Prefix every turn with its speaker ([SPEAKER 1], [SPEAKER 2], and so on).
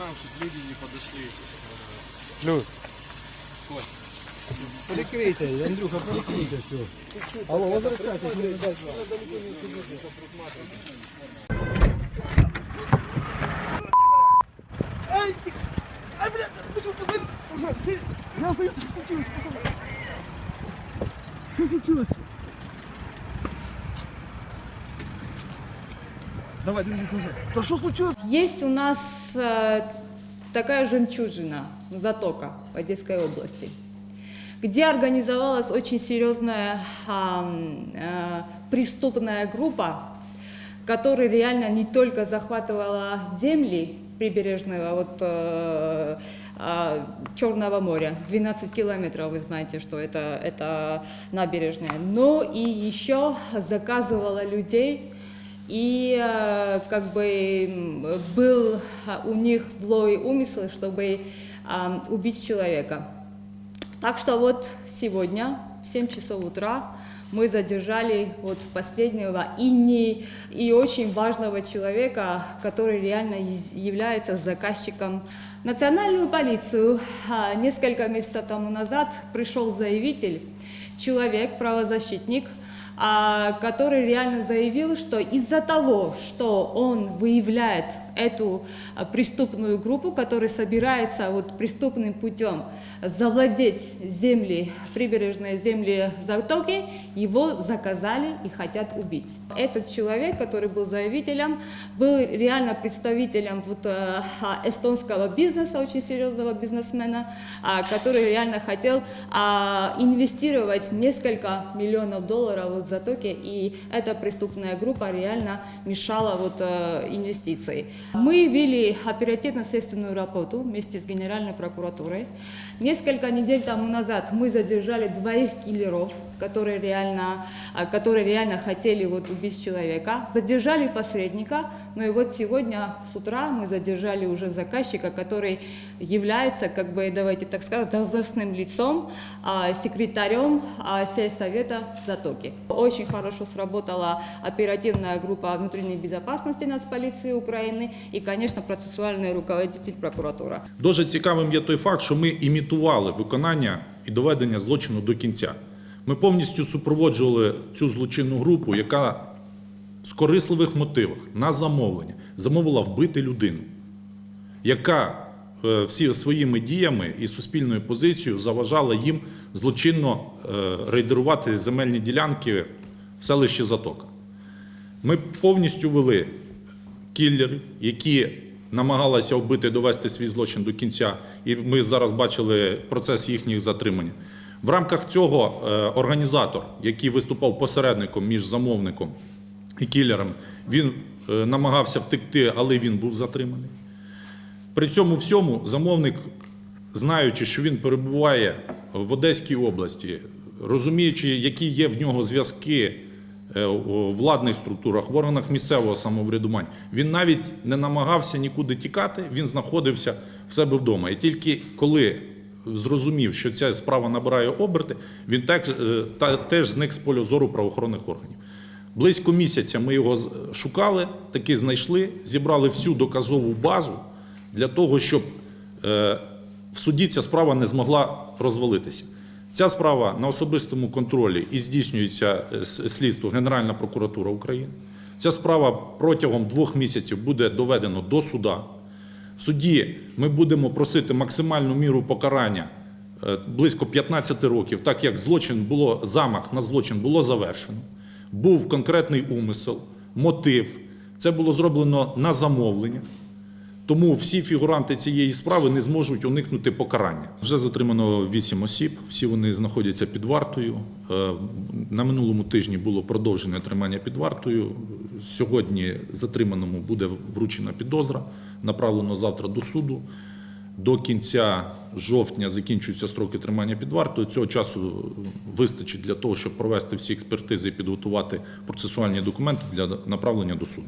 [SPEAKER 1] нам, чтобы люди не подошли.
[SPEAKER 2] Плюс.
[SPEAKER 3] Хоть. Андрюха, перекрытие все. Алло, возвращайтесь. Мы далеко не блядь, почему ты... Я остаюсь...
[SPEAKER 2] Давай, друзі, дуже. Та що случилось?
[SPEAKER 4] Есть у нас э, такая жемчужина, затока в Одесской области, где организовалась очень серьезная ам, э, преступная группа, которая реально не только захватывала земли прибережного вот, э, а, Черного моря, 12 километров, вы знаете, что это, это набережная, но и еще заказывала людей и э, как бы был а, у них злой умысел, чтобы а, убить человека. Так что вот сегодня в 7 часов утра мы задержали вот последнего и, не, и очень важного человека, который реально является заказчиком. Национальную полицию несколько месяцев тому назад пришел заявитель, человек, правозащитник, который реально заявил, что из-за того, что он выявляет эту а, преступную группу, которая собирается вот преступным путем завладеть земли, прибережные земли Затоки, его заказали и хотят убить. Этот человек, который был заявителем, был реально представителем вот, э, а, эстонского бизнеса, очень серьезного бизнесмена, а, который реально хотел а, инвестировать несколько миллионов долларов вот в Затоке, и эта преступная группа реально мешала вот, инвестиции. Мы вели оперативно-следственную работу вместе с Генеральной прокуратурой. Несколько недель тому назад мы задержали двоих киллеров, которые реально, а, которые реально хотели вот убить человека. Задержали посредника, ну и вот сегодня с утра мы задержали уже заказчика, который является, как бы, давайте так скажем, должностным лицом, а, секретарем а, сельсовета Затоки. Очень хорошо сработала оперативная группа внутренней безопасности нацполиции Украины и, конечно, процессуальный руководитель прокуратура.
[SPEAKER 5] Дуже цікавим є той факт, що ми імітували виконання і доведення злочину до кінця. Ми повністю супроводжували цю злочинну групу, яка з корисливих мотивах на замовлення замовила вбити людину, яка е, всі своїми діями і суспільною позицією заважала їм злочинно е, рейдерувати земельні ділянки в селищі Затока. Ми повністю вели кіллерів, які намагалися вбити, довести свій злочин до кінця, і ми зараз бачили процес їхніх затримання. В рамках цього е, організатор, який виступав посередником між замовником і кілером, він е, намагався втекти, але він був затриманий. При цьому всьому замовник, знаючи, що він перебуває в Одеській області, розуміючи, які є в нього зв'язки владних структурах, в органах місцевого самоврядування, він навіть не намагався нікуди тікати, він знаходився в себе вдома. І тільки коли зрозумів, що ця справа набирає оберти, він так, е, та- теж зник з поля зору правоохоронних органів. Близько місяця ми його шукали, таки знайшли, зібрали всю доказову базу для того, щоб е, в суді ця справа не змогла розвалитися. Ця справа на особистому контролі і здійснюється е, слідство Генеральна прокуратура України. Ця справа протягом двох місяців буде доведено до суда. В суді ми будемо просити максимальну міру покарання е, близько 15 років, так як злочин було замах на злочин було завершено. Був конкретний умисел, мотив. Це було зроблено на замовлення. Тому всі фігуранти цієї справи не зможуть уникнути покарання. Вже затримано 8 осіб, всі вони знаходяться під вартою. Е, На минулому тижні було продовжене тримання під вартою. Сьогодні затриманому буде вручена підозра, направлено завтра до суду. До кінця жовтня закінчуються строки тримання під вартою. Цього часу вистачить для того, щоб провести всі експертизи і підготувати процесуальні документи для направлення до суду.